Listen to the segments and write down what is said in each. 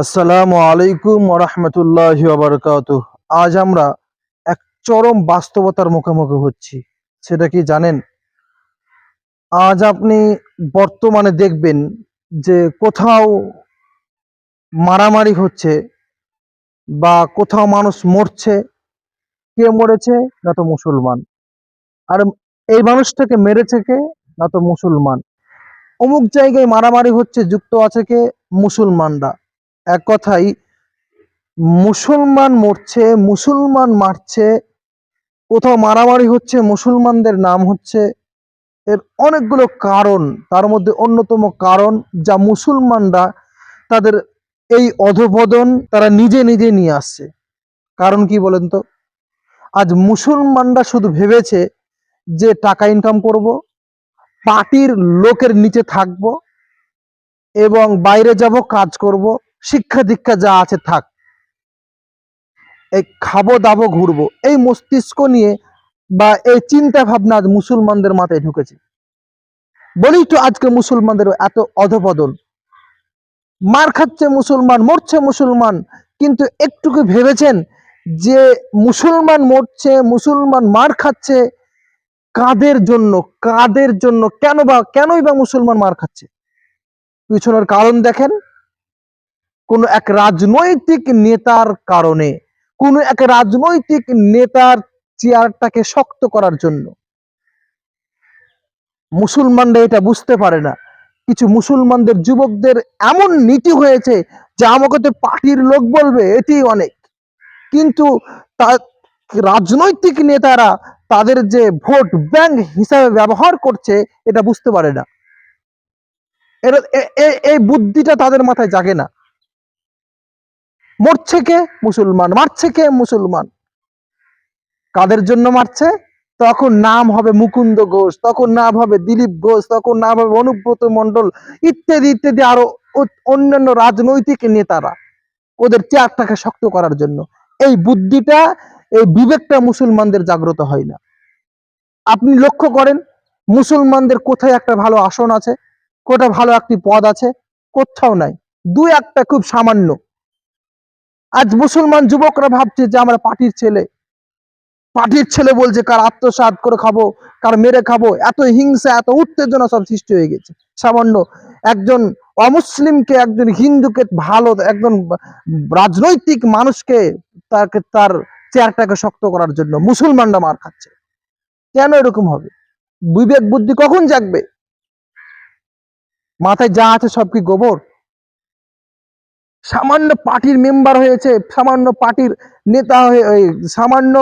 আসসালামু আলাইকুম রহমতুল্লাহ আজ আমরা এক চরম বাস্তবতার মুখোমুখি হচ্ছি, সেটা কি জানেন? আজ আপনি বর্তমানে দেখবেন যে কোথাও মারামারি হচ্ছে বা কোথাও মানুষ মরছে, কে মরেছে না তো মুসলমান, আর এই মানুষটাকে মেরেছে কে না তো মুসলমান। অমুক জায়গায় মারামারি হচ্ছে, যুক্ত আছে কে? মুসলমানরা। এক কথাই মুসলমান মরছে, মুসলমান মারছে, কোথাও মারামারি হচ্ছে, মুসলমানদের নাম হচ্ছে, এর অনেকগুলো কারণ, তার মধ্যে অন্যতম কারণ যা মুসলমানরা তাদের এই অধপতন তারা নিজে নিজে নিয়ে আসছে। কারণ কি বলেন তো? আজ মুসলমানরা শুধু ভেবেছে যে টাকা ইনকাম করব, পার্টির লোকের নিচে থাকব, এবং বাইরে যাব, কাজ করব শিক্ষা দীক্ষা যা আছে থাক। এই খাব দাবো ঘুরবো, এই মস্তিষ্ক নিয়ে বা এই চিন্তা ভাবনা আজ মুসলমানদের মাথায় ঢুকেছে। বলি তো আজকে মুসলমানদের এত অধপতন। মার খাচ্ছে মুসলমান, মরছে মুসলমান, কিন্তু একটুকু ভেবেছেন যে মুসলমান মরছে, মুসলমান মার খাচ্ছে, কাদের জন্য কাদের জন্য, কেন বা, কেনই বা মুসলমান মার খাচ্ছে? পিছনের কারণ দেখেন। কোন এক রাজনৈতিক নেতার কারণে, কোনো এক রাজনৈতিক নেতার চেয়ারটাকে শক্ত করার জন্য। মুসলমানরা এটা বুঝতে পারে না। কিছু মুসলমানদের যুবকদের এমন নীতি হয়েছে যে আমাকে তো পার্টির লোক বলবে, এটি অনেক। কিন্তু তা, রাজনৈতিক নেতারা তাদের যে ভোট ব্যাংক হিসাবে ব্যবহার করছে, এটা বুঝতে পারে না। এরা এই বুদ্ধিটা তাদের মাথায় জাগে না। মরছে কে? মুসলমান। মারছে কে? মুসলমান। কাদের জন্য মারছে? তখন নাম হবে মুকুন্দ ঘোষ, তখন নাম হবে দিলীপ ঘোষ, তখন নাম হবে অনুব্রত মন্ডল ইত্যাদি ইত্যাদি আরও অন্যান্য রাজনৈতিক নেতারা ওদের চেয়ারটাকে শক্ত করার জন্য। এই বুদ্ধিটা, এই বিবেকটা মুসলমানদের জাগ্রত হয় না। আপনি লক্ষ্য করেন, মুসলমানদের কোথায় একটা ভালো আসন আছে, কোথায় ভালো একটি পদ আছে? কোথাও নাই। দু একটা খুব সামান্য আজ মুসলমান যুবকরা ভাবছে যে আমরা পার্টির ছেলে। পার্টির ছেলে বলছে, কার আত্মসাৎ করে খাব, কার মেরে খাব, এত হিংসা, এত উত্তেজনা সব সৃষ্টি হয়ে গেছে। সামান্য একজন অমুসলিমকে, একজন হিন্দুকে ভালো, একজন রাজনৈতিক মানুষকে তাকে, তার চেয়ারটাকে শক্ত করার জন্য মুসলমানরা মার খাচ্ছে। কেন এরকম হবে? বিবেক বুদ্ধি কখন জাগবে? মাথায় যা আছে সব কি গোবর? সামান্য পার্টির মেম্বার হয়েছে, সামান্য পার্টির নেতা হয়ে সামান্য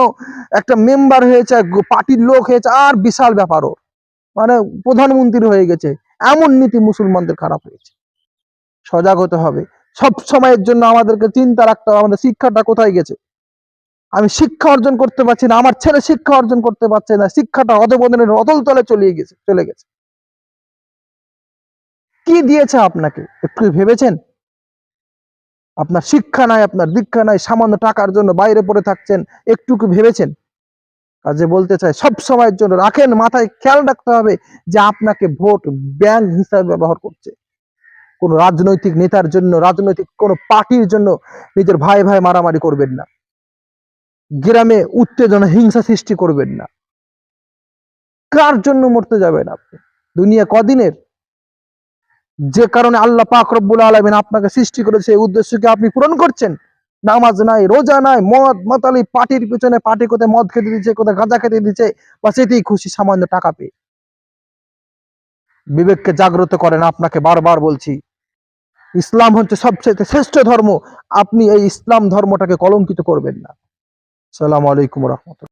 একটা মেম্বার হয়েছে, পার্টির লোক হয়েছে, আর বিশাল ব্যাপারও মানে প্রধানমন্ত্রী হয়ে গেছে। এমন নীতি মুসলমানদের খারাপ হয়েছে। সজাগ হতে হবে। সব সময়ের জন্য আমাদেরকে চিন্তা রাখতে হবে, আমাদের শিক্ষাটা কোথায় গেছে? আমি শিক্ষা অর্জন করতে পারছি না, আমার ছেলে শিক্ষা অর্জন করতে পারছে না, শিক্ষাটা অধবদনের অতল তলে চলে গেছে চলে গেছে। কি দিয়েছে আপনাকে? একটু ভেবেছেন? আপনার শিক্ষা নাই, আপনার দীক্ষা নাই, সামান্য টাকার জন্য বাইরে পড়ে থাকছেন, একটুকু ভেবেছেন? কাজে বলতে চাই, সব সময়ের জন্য রাখেন, মাথায় খেয়াল রাখতে হবে যে আপনাকে ভোট ব্যাংক হিসাবে ব্যবহার করছে। কোন রাজনৈতিক নেতার জন্য, রাজনৈতিক কোন পার্টির জন্য নিজের ভাই ভাই মারামারি করবেন না। গ্রামে উত্তেজনা, হিংসা সৃষ্টি করবেন না। কার জন্য মরতে যাবেন আপনি? দুনিয়া কদিনের? যে কারণে আল্লাহ পাক রব্বুল আলমিন আপনাকে সৃষ্টি করেছে, এই উদ্দেশ্যকে আপনি পূরণ করছেন। নামাজ নাই, রোজা নাই, মদ, মাতালি পার্টির পিছনে পার্টি কোথায় মদ খেতে দিচ্ছে, কোথায় গাঁজা খেতে দিচ্ছে বা সেটাই খুশি, সামান্য টাকা পেয়ে। বিবেককে জাগ্রত করেন, আপনাকে বারবার বলছি, ইসলাম হচ্ছে সবচেয়ে শ্রেষ্ঠ ধর্ম, আপনি এই ইসলাম ধর্মটাকে কলঙ্কিত করবেন না। সালাম আলাইকুম রহমতুল্লাহ।